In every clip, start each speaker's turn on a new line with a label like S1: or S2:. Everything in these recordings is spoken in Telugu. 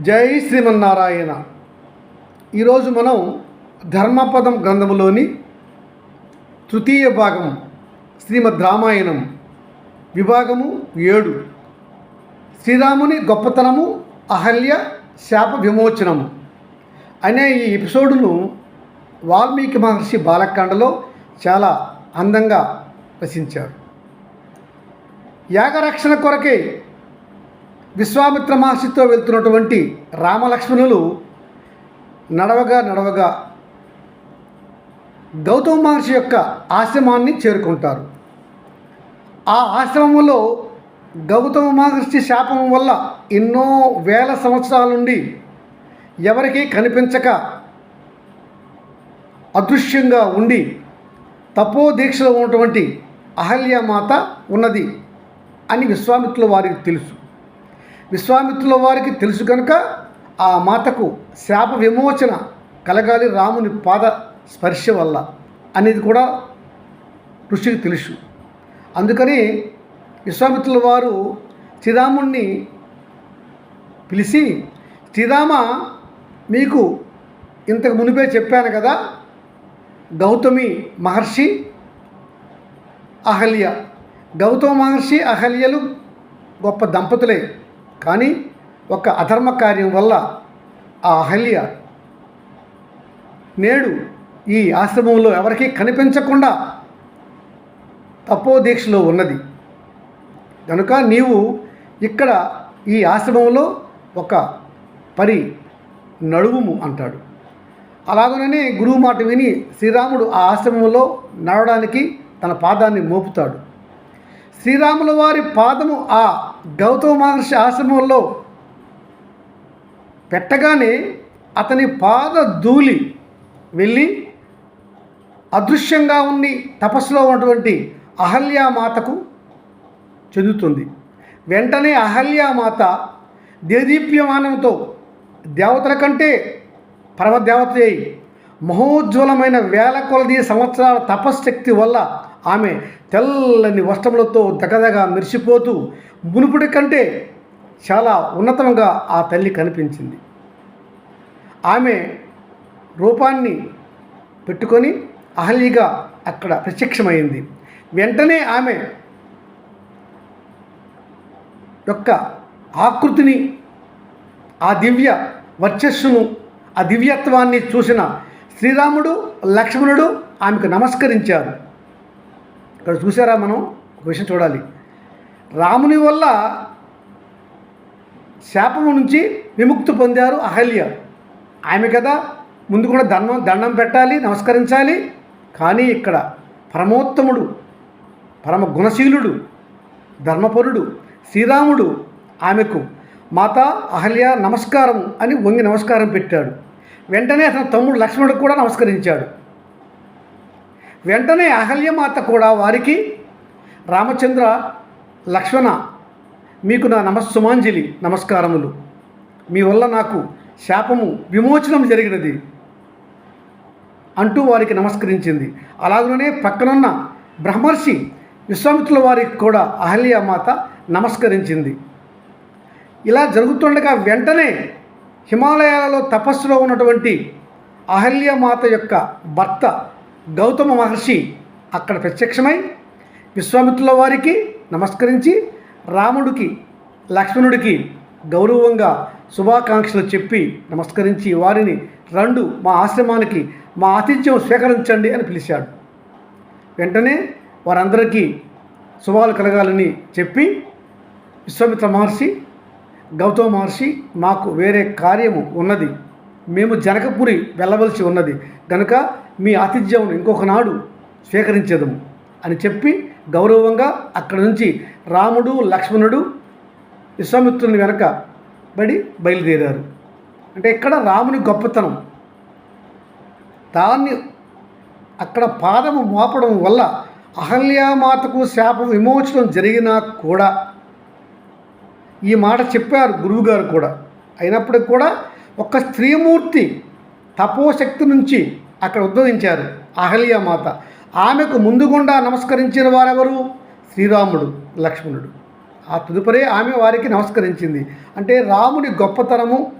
S1: జై శ్రీమన్నారాయణ. ఈరోజు మనం ధర్మపదం గ్రంథములోని తృతీయ భాగం శ్రీమద్ రామాయణం విభాగము ఏడు. శ్రీరాముని గొప్పతనము అహల్య శాప విమోచనము. అనే ఈ ఎపిసోడును వాల్మీకి మహర్షి బాలకాండలో చాలా అందంగా రచించారు. యాగరక్షణ కొరకే విశ్వామిత్ర మహర్షితో వెళ్తున్నటువంటి రామలక్ష్మణులు నడవగా నడవగా గౌతమ మహర్షి యొక్క ఆశ్రమాన్ని చేరుకుంటారు. ఆ ఆశ్రమంలో గౌతమ మహర్షి శాపం వల్ల ఎన్నో వేల సంవత్సరాల నుండి ఎవరికీ కనిపించక అదృశ్యంగా ఉండి తపో దీక్షలో ఉన్నటువంటి అహల్యమాత ఉన్నది అని విశ్వామిత్రుల వారికి తెలుసు. విశ్వామిత్రుల వారికి తెలుసు కనుక ఆ మాతకు శాప విమోచన కలగాలి రాముని పాద స్పర్శ వల్ల అనేది కూడా ఋషికి తెలుసు. అందుకని విశ్వామిత్రుల వారు శ్రీరాముణ్ణి పిలిచి శ్రీరామ మీకు ఇంతకు మునిపే చెప్పాను కదా గౌతమి మహర్షి అహల్య గౌతమ మహర్షి అహల్యలు గొప్ప దంపతులే కానీ ఒక అధర్మ కార్యం వల్ల ఆ అహల్య నేడు ఈ ఆశ్రమంలో ఎవరికీ కనిపించకుండా తపోదీక్షలో ఉన్నది. కనుక నీవు ఇక్కడ ఈ ఆశ్రమంలో ఒక పరి నడువుము అంటాడు. అలాగనే గురువు మాట విని శ్రీరాముడు ఆ ఆశ్రమంలో నడవడానికి తన పాదాన్ని మోపుతాడు. శ్రీరాముల వారి పాదము ఆ గౌతమ మహర్షి ఆశ్రమంలో పెట్టగానే అతని పాద ధూళి వెళ్ళి అదృశ్యంగా ఉండి తపస్సులో ఉన్నటువంటి అహల్యామాతకు చెందుతుంది. వెంటనే అహల్యామాత దేదీప్యమానంతో దేవతల కంటే పరమదేవత అయి మహోజ్వలమైన వేల కొలది సంవత్సరాల తపశ్శక్తి వల్ల ఆమె తెల్లని వస్త్రములతో దగదగ మెరిసిపోతూ మునుపుడి కంటే చాలా ఉన్నతంగా ఆ తల్లి కనిపించింది. ఆమె రూపాన్ని పెట్టుకొని అహల్యగా అక్కడ ప్రత్యక్షమైంది. వెంటనే ఆమె యొక్క ఆకృతిని ఆ దివ్య వర్చస్సును ఆ దివ్యత్వాన్ని చూసిన శ్రీరాముడు లక్ష్మణుడు ఆమెకు నమస్కరించారు. ఇక్కడ చూసారా మనం? ఒక విషయం చూడాలి. రాముని వల్ల శాపము నుంచి విముక్తి పొందారు అహల్య. ఆమె కదా ముందు కూడా దండం దండం పెట్టాలి నమస్కరించాలి. కానీ ఇక్కడ పరమోత్తముడు పరమ గుణశీలుడు ధర్మపరుడు శ్రీరాముడు ఆమెకు మాత అహల్య నమస్కారం అని వంగి నమస్కారం పెట్టాడు. వెంటనే అతని తమ్ముడు లక్ష్మణుడు కూడా నమస్కరించాడు. వెంటనే అహల్యమాత కూడా వారికి రామచంద్ర లక్ష్మణ మీకు నా నమస్సుమాంజలి నమస్కారములు. మీ వల్ల నాకు శాపము విమోచనం జరిగినది అంటూ వారికి నమస్కరించింది. అలాగనే పక్కనున్న బ్రహ్మర్షి విశ్వామిత్రుల వారికి కూడా అహల్యమాత నమస్కరించింది. ఇలా జరుగుతుండగా వెంటనే హిమాలయాలలో తపస్సులో ఉన్నటువంటి అహల్యమాత యొక్క భర్త గౌతమ మహర్షి అక్కడ ప్రత్యక్షమై విశ్వామిత్రుల వారికి నమస్కరించి రాముడికి లక్ష్మణుడికి గౌరవంగా శుభాకాంక్షలు చెప్పి నమస్కరించి వారిని రెండు మా ఆశ్రమానికి మా ఆతిథ్యం స్వీకరించండి అని పిలిచాడు. వెంటనే వారందరికీ శుభాలు కలగాలని చెప్పి విశ్వామిత్ర మహర్షి గౌతమ మహర్షి మాకు వేరే కార్యము ఉన్నది. మేము జనకపురి వెళ్ళవలసి ఉన్నది. కనుక మీ ఆతిథ్యం ఇంకొక నాడు స్వీకరించదము అని చెప్పి గౌరవంగా అక్కడి నుంచి రాముడు లక్ష్మణుడు విశ్వామిత్రుని వెనక బడి బయలుదేరారు. అంటే ఇక్కడ రాముని గొప్పతనం. దాన్ని అక్కడ పాదము మోపడం వల్ల అహల్యామాతకు శాపం విమోచనం జరిగినా కూడా ఈ మాట చెప్పారు గురువుగారు కూడా. అయినప్పటికి కూడా ఒక స్త్రీమూర్తి తపోశక్తి నుంచి అక్కడ ఉద్భవించారు మాత. ఆమెకు ముందుగుండా నమస్కరించిన వారెవరు? శ్రీరాముడు లక్ష్మణుడు. ఆ తదుపరి ఆమె వారికి నమస్కరించింది. అంటే రాముడి గొప్పతనము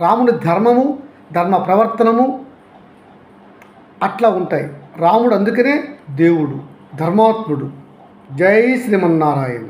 S1: రాముని ధర్మము ధర్మ ప్రవర్తనము అట్లా ఉంటాయి. రాముడు అందుకనే దేవుడు ధర్మాత్ముడు. జై శ్రీమన్నారాయణ.